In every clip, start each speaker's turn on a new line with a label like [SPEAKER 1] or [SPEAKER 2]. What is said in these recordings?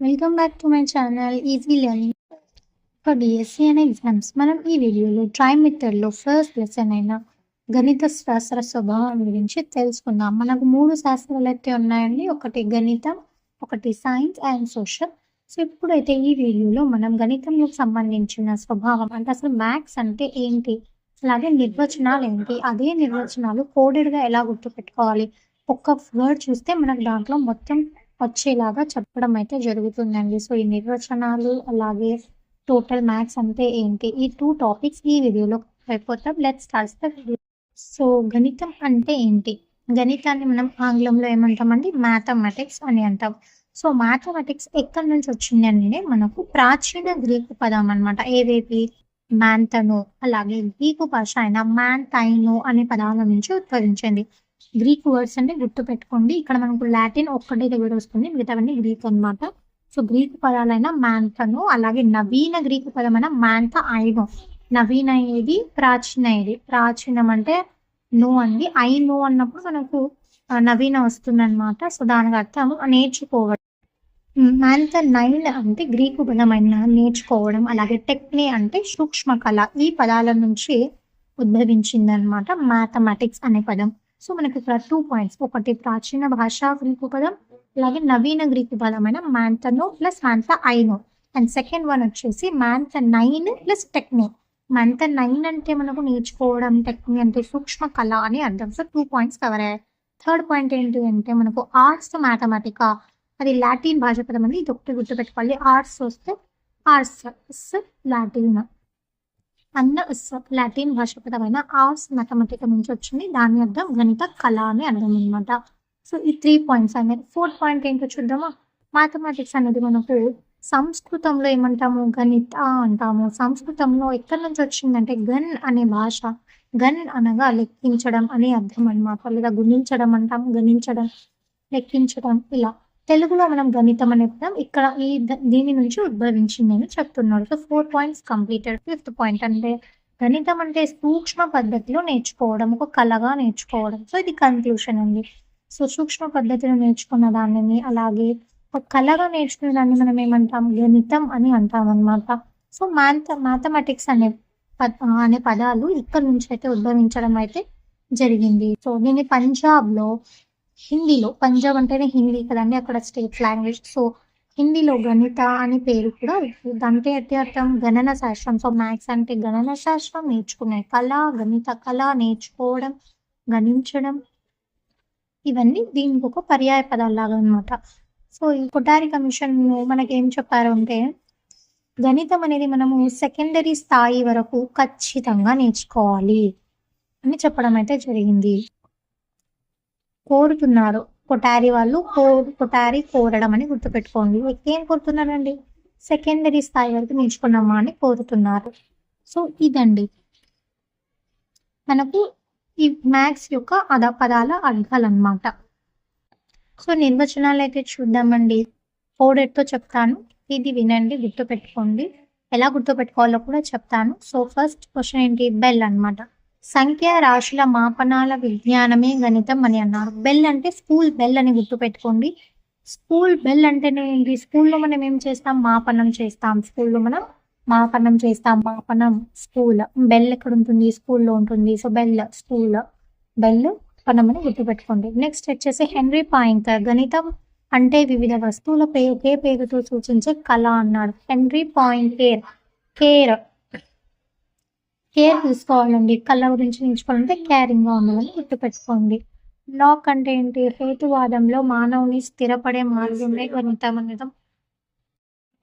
[SPEAKER 1] Welcome back to my channel easy learning for DSC and exams మనం ఈ వీడియోలో try మెథడ్లో ఫస్ట్ లెసన్ అయిన గణిత శాస్త్ర స్వభావం గురించి తెలుసుకుందాం. మనకు మూడు శాస్త్రాలు అయితే ఉన్నాయండి. ఒకటి గణితం ఒకటి సైన్స్ అండ్ సోషల్ సో ఇప్పుడైతే ఈ వీడియోలో మనం గణితంలోకి సంబంధించిన స్వభావం అంటే అసలు మ్యాథ్స్ అంటే ఏంటి? అలాగే నిర్వచనాలు ఏంటి? అదే నిర్వచనాలు కోడెడ్గా ఎలా గుర్తుపెట్టుకోవాలి? ఒక్క వర్డ్ చూస్తే మనకు దాంట్లో మొత్తం వచ్చేలాగా చెప్పడం అయితే జరుగుతుందండి. సో ఈ నిర్వచనాలు అలాగే టోటల్ మ్యాథ్స్ అంటే ఏంటి? ఈ టూ టాపిక్స్ ఈ వీడియోలో అయిపోతాం. లెట్ స్టార్ట్స్ సో గణితం అంటే ఏంటి? గణితాన్ని మనం ఆంగ్లంలో ఏమంటామండి? మ్యాథమెటిక్స్ అని అంటాం. సో మ్యాథమెటిక్స్ ఎక్కడి నుంచి వచ్చింది అంటే మనకు ప్రాచీన గ్రీకు పదం అనమాట ఏవేవి? మ్యాంతను అలాగే గ్రీకు భాష అయిన మ్యాంతైను అనే పదాల నుంచి ఉద్భవించింది. గ్రీక్ వర్డ్స్ అంటే గుర్తు పెట్టుకోండి ఇక్కడ మనకు లాటిన్ ఒక్కటే దగ్గర వస్తుంది. మిగతావన్నీ గ్రీక్ అన్నమాట. సో గ్రీక్ పదాలైన మ్యాంతను అలాగే నవీన గ్రీకు పదమైన మ్యాంత ఐనో. నవీన ఏది? ప్రాచీన ఏది? ప్రాచీనం అంటే నో అండి. ఐ నో అన్నప్పుడు మనకు నవీన వస్తుంది అనమాట సో దానికి అర్థం నేర్చుకోవడం. మ్యాంత నైన్ అంటే గ్రీకు పదమైన నేర్చుకోవడం. అలాగే టెక్నే అంటే సూక్ష్మ కళ ఈ పదాల నుంచి ఉద్భవించింది అనమాట మ్యాథమెటిక్స్ అనే పదం. సో మనకి ఇక్కడ టూ పాయింట్స్ ఒకటి ప్రాచీన భాషా గ్రీకు పదం అలాగే నవీన గ్రీకు పదమైన మ్యాంతనో ప్లస్ మ్యాంత ఐనో. అండ్ సెకండ్ వన్ వచ్చేసి మ్యాంత నైన్ ప్లస్ టెక్నిక్ మ్యాంత నైన్ అంటే మనకు నేర్చుకోవడం టెక్నిక్ అంటే సూక్ష్మ కళ అని అర్థం. సో టూ పాయింట్స్ కవర్ అయ్యాయి. థర్డ్ పాయింట్ ఏంటి అంటే మనకు ఆర్ట్స్ మ్యాథమెటికా అది లాటిన్ భాష పదం అండి ఇది ఒకటి గుర్తుపెట్టుకోవాలి. ఆర్ట్స్ వస్తే ఆర్ట్స్ లాటిన్ అన్న లాటిన్ భాష పదమైన ఆర్ట్స్ మ్యాథమెటిక్ నుంచి వచ్చింది. దాని అర్థం గణిత కళ అని అర్థం అనమాట సో ఈ త్రీ పాయింట్స్ అనేది ఫోర్త్ పాయింట్ ఏంటో చూద్దామా? మ్యాథమెటిక్స్ అనేది మనకు సంస్కృతంలో ఏమంటాము? గణిత అంటాము. సంస్కృతంలో ఎక్కడి నుంచి వచ్చిందంటే గన్ అనే భాష. గన్ అనగా లెక్కించడం అనే అర్థం అనమాట లేదా గుణించడం అంటాము గణించడం లెక్కించడం ఇలా. తెలుగులో మనం గణితం అనే పదం ఇక్కడ ఈ ద- దీని నుంచి ఉద్భవించిందని చెప్తున్నాడు so four points completed fifth point అంటే గణితం అంటే సూక్ష్మ పద్ధతిలో నేర్చుకోవడం ఒక కళగా నేర్చుకోవడం. సో ఇది కన్క్లూషన్ అండి. సో సూక్ష్మ పద్ధతిలో నేర్చుకున్న దానిని అలాగే ఒక కళగా నేర్చుకునే దాన్ని మనం ఏమంటాం? గణితం అని అంటాం అనమాట సో మ్యాథ మ్యాథమెటిక్స్ అనే పద అనే పదాలు ఇక్కడ నుంచి అయితే ఉద్భవించడం అయితే జరిగింది. సో దీన్ని పంజాబ్లో హిందీలో పంజాబ్ అంటేనే హిందీ కదండి అక్కడ స్టేట్ లాంగ్వేజ్. సో హిందీలో గణిత అని పేరు కూడా అంటే అయితే అర్థం గణన శాస్త్రం. సో మ్యాథ్స్ అంటే గణన శాస్త్రం నేర్చుకునే కళ గణిత కళ నేర్చుకోవడం గణించడం. ఇవన్నీ దీనికి ఒక పర్యాయ పదాలు లాగా అనమాట సో ఈ కొటారి కమిషన్ మనకి ఏం చెప్పారు అంటే గణితం అనేది మనము సెకండరీ స్థాయి వరకు ఖచ్చితంగా నేర్చుకోవాలి అని చెప్పడం అయితే జరిగింది. కోరుతున్నారు. కొటారి వాళ్ళు కో కొటారి కోరడం అని గుర్తుపెట్టుకోండి. ఏం కోరుతున్నారండి సెకండరీ స్థాయి వరకు నేర్చుకున్నామా అని కోరుతున్నారు. సో ఇదండి. మనకు ఈ మ్యాథ్స్ యొక్క అద పదాల అర్థాలు అనమాట సో నిర్వచనాలు అయితే చూద్దామండి. కోడెట్తో చెప్తాను. ఇది వినండి గుర్తుపెట్టుకోండి. ఎలా గుర్తుపెట్టుకోవాలో కూడా చెప్తాను. సో ఫస్ట్ క్వశ్చన్ ఏంటి? బెల్ అన్నమాట. సంఖ్య రాశుల మాపనాల విజ్ఞానమే గణితం అని అన్నారు. బెల్ అంటే స్కూల్ బెల్ అని గుర్తుపెట్టుకోండి. స్కూల్ బెల్ అంటేనే ఏంటి? స్కూల్లో మనం ఏం చేస్తాం? మాపనం చేస్తాం. స్కూల్లో మనం మాపనం చేస్తాం. మాపనం స్కూల్. బెల్ ఎక్కడ ఉంటుంది? స్కూల్లో ఉంటుంది. సో బెల్ స్కూల్ బెల్ పనం అని గుర్తుపెట్టుకోండి. నెక్స్ట్ వచ్చేసి హెన్రీ పాయింకర్. గణితం అంటే వివిధ వస్తువుల పే ఒకే పేరుతో సూచించే కళ అన్నాడు. Henri point care care. Care తీసుకోవాలండి. కళ్ళ గురించి నేర్చుకోవాలంటే కేరింగ్గా ఉండాలని గుర్తుపెట్టుకోండి లాక్ అంటే ఏంటి? హేతువాదంలో మానవుని స్థిరపడే మార్గమే గణితం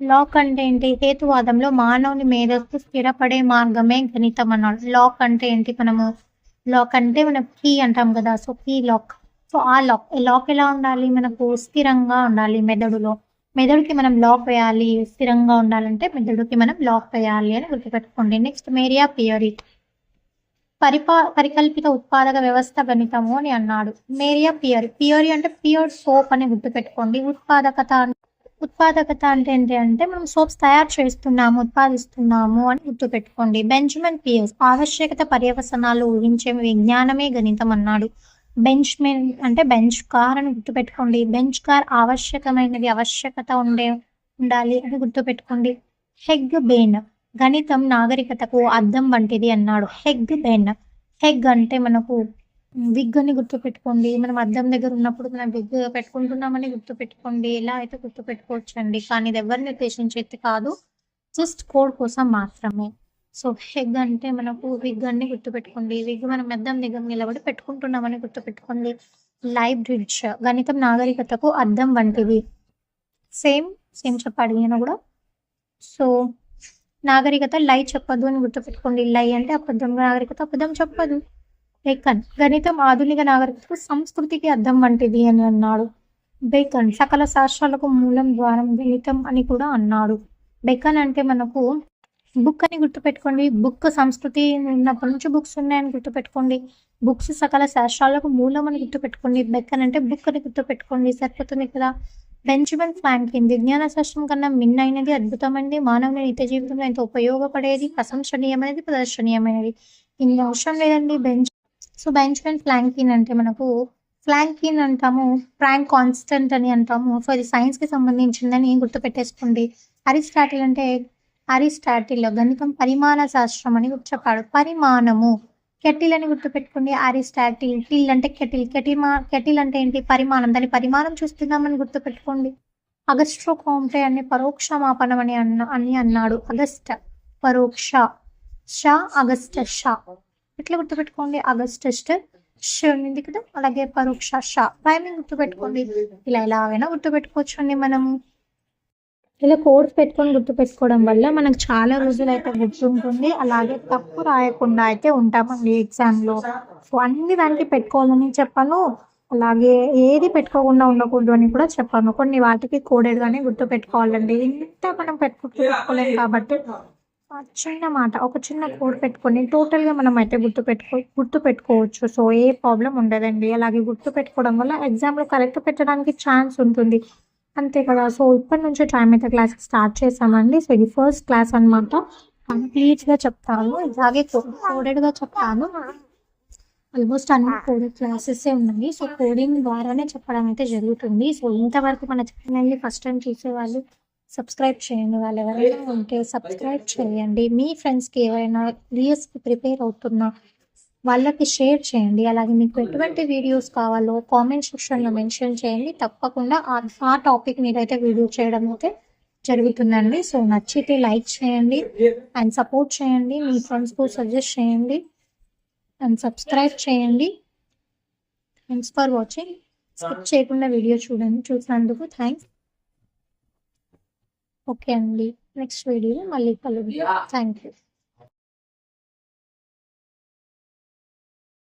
[SPEAKER 1] లాక్ అంటే ఏంటి? హేతువాదంలో మానవుని మేధస్సు స్థిరపడే మార్గమే గణితం అన్నాడు లాక్ అంటే ఏంటి మనము? లాక్ అంటే మనం కీ అంటాం కదా సో కీ లాక్ సో ఆ లాక్ లాక్ ఎలా ఉండాలి? మనకు స్థిరంగా ఉండాలి మెదడులో. మెదడుకి మనం లాక్ వేయాలి స్థిరంగా ఉండాలంటే మెదడుకి మనం లాక్ వేయాలి అని గుర్తుపెట్టుకోండి. నెక్స్ట్ మేరియా పియరీ పరిపా పరికల్పిత ఉత్పాదక వ్యవస్థ గణితము అని అన్నాడు. మేరియా పియరీ పియరీ అంటే ప్యూర్ సోప్ అని గుర్తుపెట్టుకోండి. ఉత్పాదకత ఉత్పాదకత అంటే ఏంటి అంటే మనం సోప్స్ తయారు చేస్తున్నాము ఉత్పాదిస్తున్నాము అని గుర్తుపెట్టుకోండి. బెంజమిన్ పియర్స్ ఆవశ్యకత పర్యవసనాలు ఊహించే విజ్ఞానమే గణితం అన్నాడు. బెంచ్ మెన్ అంటే బెంచ్ కార్ అని గుర్తుపెట్టుకోండి. బెంచ్ కార్ ఆవశ్యకమైనది ఆవశ్యకత ఉండే ఉండాలి అని గుర్తుపెట్టుకోండి. హెగ్ బేన్ గణితం నాగరికతకు అద్దం వంటిది అన్నాడు. హెగ్ బెన్ హెగ్ అంటే మనకు విగ్ అని గుర్తుపెట్టుకోండి. మనం అద్దం దగ్గర ఉన్నప్పుడు మనం విగ్ పెట్టుకుంటున్నామని గుర్తుపెట్టుకోండి. ఎలా అయితే గుర్తుపెట్టుకోవచ్చు అండి కానీ ఇది ఎవరిని ఉద్దేశించేది కాదు జస్ట్ కోడ్ కోసం మాత్రమే. సో హెగ్ అంటే మనకు విగ్ అని గుర్తుపెట్టుకోండి. విగ్ మనం అద్దం దిగం నిలబడి పెట్టుకుంటున్నామని గుర్తుపెట్టుకోండి. లైవ్ బ్రిడ్జ్ గణితం నాగరికతకు అద్దం వంటిది సేమ్ సేమ్ చెప్పాడు నేను కూడా. సో నాగరికత లై చెప్పదు అని గుర్తుపెట్టుకోండి. లై అంటే అబద్ధం నాగరికత అబద్ధం చెప్పదు. బేకన్ గణితం ఆధునిక నాగరికతకు సంస్కృతికి అర్థం వంటిది అని అన్నాడు. బేకన్ సకల శాస్త్రాలకు మూలం ద్వారం గణితం అని కూడా అన్నాడు. బెకన్ అంటే మనకు బుక్ అని గుర్తుపెట్టుకోండి. బుక్ సంస్కృతి ఉన్నప్పటి నుంచి బుక్స్ ఉన్నాయని గుర్తుపెట్టుకోండి. బుక్స్ సకల శాస్త్రాలకు మూలం అని గుర్తుపెట్టుకోండి. బెక్కన్ అంటే బుక్ అని గుర్తుపెట్టుకోండి. సరిపోతుంది కదా? బెంజమిన్ ఫ్రాంక్లిన్ విజ్ఞాన శాస్త్రం కన్నా మిన్నైనది అద్భుతమైనది మానవుని నిత్య జీవితంలో ఎంతో ఉపయోగపడేది ప్రశంసనీయమైనది ప్రదర్శనీయమైనది. ఇన్ని అవసరం లేదండి బెంచ్ సో బెంజమిన్ ఫ్రాంక్లిన్ అంటే మనకు ఫ్లాంకిన్ అంటాము ఫ్రాంక్ కాన్స్టెంట్ అని అంటాము. సో ఇది సైన్స్కి సంబంధించిందని గుర్తుపెట్టేసుకోండి. అరిస్టాటిల్ అంటే అరిస్టాటిల్ గణితం పరిమాణ శాస్త్రం అని చెప్పాడు పరిమాణము. కెటిల్ అని గుర్తుపెట్టుకోండి. అరిస్టాటిల్ టిల్ అంటే కెటిల్. కెటిల్ కెటిల్ అంటే ఏంటి? పరిమాణం. దాని పరిమాణం చూస్తున్నామని గుర్తుపెట్టుకోండి. అగస్ట్రో కోంటే అనే పరోక్ష మాపనం అని అన్న అని అన్నాడు. అగస్ట పరోక్ష షా అగస్ట షా. ఇట్లా గుర్తుపెట్టుకోండి. అగస్టస్ట్ ష ఉంది కదా? అలాగే పరోక్ష షా. టైమింగ్ గుర్తుపెట్టుకోండి. ఇలా ఎలాగైనా గుర్తుపెట్టుకోవచ్చు అండి మనము. ఇలా కోడ్స్ పెట్టుకొని గుర్తు పెట్టుకోవడం వల్ల మనకు చాలా రోజులు అయితే గుర్తుంటుంది. అలాగే తప్పు రాయకుండా అయితే ఉంటామండి ఎగ్జామ్లో. సో అన్ని దానికి పెట్టుకోవాలని చెప్పాను. అలాగే ఏది పెట్టుకోకుండా ఉండకూడదు అని కూడా చెప్పాను. కొన్ని వాటికి కోడెడ్గానే గుర్తు పెట్టుకోవాలండి ఇంత మనం పెట్టుకుంటూ పెట్టుకోలేము కాబట్టి ఆ చిన్న మాట ఒక చిన్న కోడ్ పెట్టుకొని టోటల్గా మనం అయితే గుర్తు పెట్టుకో గుర్తు పెట్టుకోవచ్చు సో ఏ ప్రాబ్లం ఉండదండి. అలాగే గుర్తు పెట్టుకోవడం వల్ల ఎగ్జామ్లో కరెక్ట్ పెట్టడానికి ఛాన్స్ ఉంటుంది. అంతే కదా. సో ఇప్పటి నుంచి టైం అయితే క్లాస్ స్టార్ట్ చేసామండి సో ఇది ఫస్ట్ క్లాస్ అనమాట కంప్లీట్గా చెప్తాను. ఇలాగే కోడెడ్గా చెప్తాను. ఆల్మోస్ట్ అన్ని కోడింగ్ క్లాసెస్ ఉన్నాయి. సో కోడింగ్ ద్వారానే చెప్పడం అయితే జరుగుతుంది. సో ఇంతవరకు మన ఛానల్ని ఫస్ట్ టైం చూసేవాళ్ళు సబ్స్క్రైబ్ చేయండి. వాళ్ళు ఎవరైనా ఉంటే సబ్స్క్రైబ్ చేయండి. మీ ఫ్రెండ్స్కి ఎవరైనా రియస్కి ప్రిపేర్ అవుతున్నా వాళ్ళకి షేర్ చేయండి. అలాగే మీకు ఎటువంటి వీడియోస్ కావాలో కామెంట్ సెక్షన్లో మెన్షన్ చేయండి. తప్పకుండా ఆ- టాపిక్ మీద అయితే వీడియో చేయడం అయితే జరుగుతుందండి. సో నచ్చితే లైక్ చేయండి అండ్ సపోర్ట్ చేయండి. మీ ఫ్రెండ్స్కు సజెస్ట్ చేయండి అండ్ సబ్స్క్రైబ్ చేయండి. థ్యాంక్స్ ఫర్ వాచింగ్ స్కిప్ చేయకుండా వీడియో చూడండి చూసినందుకు థ్యాంక్స్ ఓకే అండి. నెక్స్ట్ వీడియోలో మళ్ళీ కలుద్దాం. Thank you